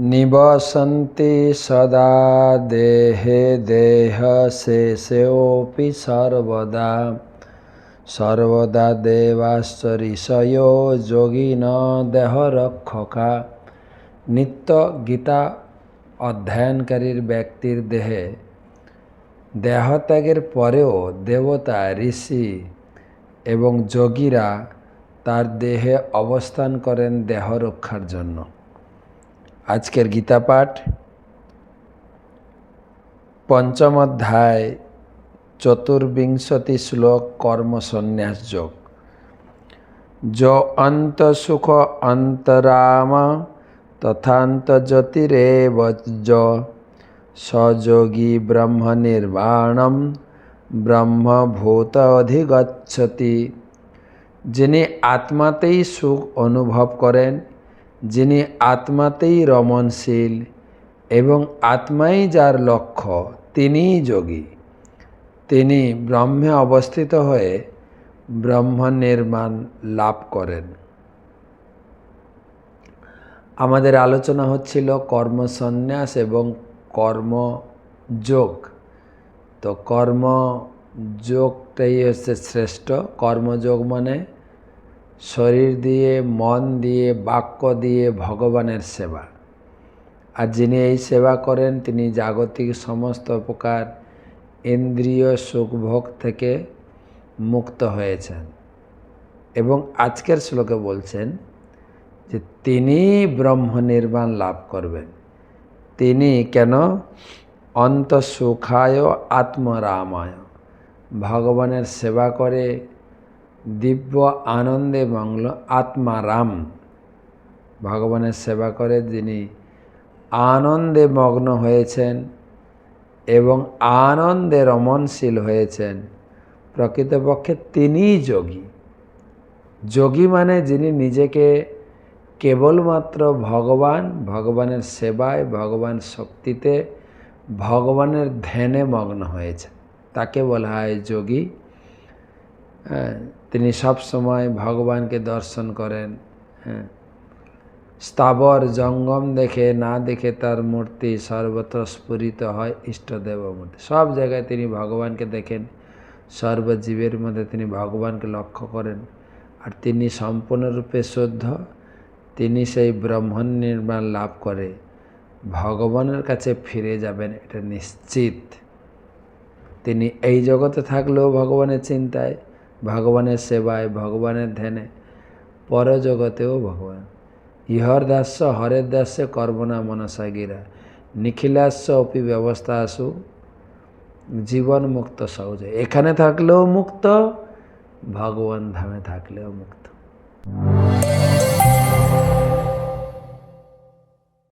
নিবসন্তি সদা দেহে দেহ শেষেপি সর্বদা সর্বদা দেবাশ্চ ঋষয় যোগিন দেহ রক্ষকা নিত্য গীতা অধ্যয়নকারীর ব্যক্তির দেহে দেহত্যাগের পরেও দেবতা ঋষি এবং যোগীরা তার দেহে অবস্থান করেন দেহ রক্ষার জন্য আজকের গীতা পাঠ পঞ্চম অধ্যায়, চতুর্বিংশতি শ্লোক, কর্মসন্ন্যাস যোগ। যো সুখ অন্তরাম তথান্ত জ্যোতিরেব সযোগী ব্রহ্ম নির্বাণম ব্রহ্মভূত অধিগচ্ছতি। যিনি আত্মাতেই সুখ অনুভব করেন যিনি আত্মাতেই রমণশীল এবং আত্মাই যার লক্ষ্য, তিনিই যোগী। তিনি ব্রহ্মে অবস্থিত হয়ে ব্রহ্ম নির্মাণ লাভ করেন। আমাদের আলোচনা হচ্ছিল কর্মসন্ন্যাস এবং কর্মযোগ। তো কর্মযোগটাই হচ্ছে শ্রেষ্ঠ। কর্মযোগ মানে শরীর দিয়ে, মন দিয়ে, বাক্য দিয়ে ভগবানের সেবা। আর যিনি এই সেবা করেন, তিনি জাগতিক সমস্ত প্রকার ইন্দ্রিয় সুখভোগ থেকে মুক্ত হয়েছেন। এবং আজকের শ্লোকে বলছেন যে, তিনি ব্রহ্ম নির্বাণ লাভ করবেন। তিনি কেন? অন্ত সুখায় আত্মরামায়। ভগবানের সেবা করে দিব্য আনন্দে মঙ্গল আত্মারাম। ভগবানের সেবা করে যিনি আনন্দে মগ্ন হয়েছেন এবং আনন্দে রমণশীল হয়েছেন, প্রকৃতপক্ষে তিনিই যোগী। যোগী মানে যিনি নিজেকে কেবলমাত্র ভগবান, ভগবানের সেবায়, ভগবান শক্তিতে, ভগবানের ধ্যানে মগ্ন হয়েছে তাকে বলা হয় যোগী। হ্যাঁ তিনি সব সময় ভগবানকে দর্শন করেন হ্যাঁ। স্থাবর জঙ্গম দেখে, না দেখে তার মূর্তি সর্বত্র স্ফুরিত হয় ইষ্টদেব মূর্তি সব জায়গায় তিনি ভগবানকে দেখেন, সর্বজীবের মধ্যে তিনি ভগবানকে লক্ষ্য করেন। আর তিনি সম্পূর্ণরূপে শুদ্ধ, তিনি সেই ব্রহ্মণ নির্মাণ লাভ করে। ভগবানের কাছে ফিরে যাবেন, এটা নিশ্চিত। তিনি এই জগতে থাকলেও ভগবানের চিন্তায় ভগবানের সেবায়, ভগবানের ধ্যানে, পরজগতেও ভগবান। ইহর দাস্য হরের দাস্য কর্মনা মনসা গিরা। নিখিলাস্য অপি ব্যবস্থা আসু জীবন মুক্ত সহজে। এখানে থাকলেও মুক্ত, ভগবান ধামে থাকলেও মুক্ত।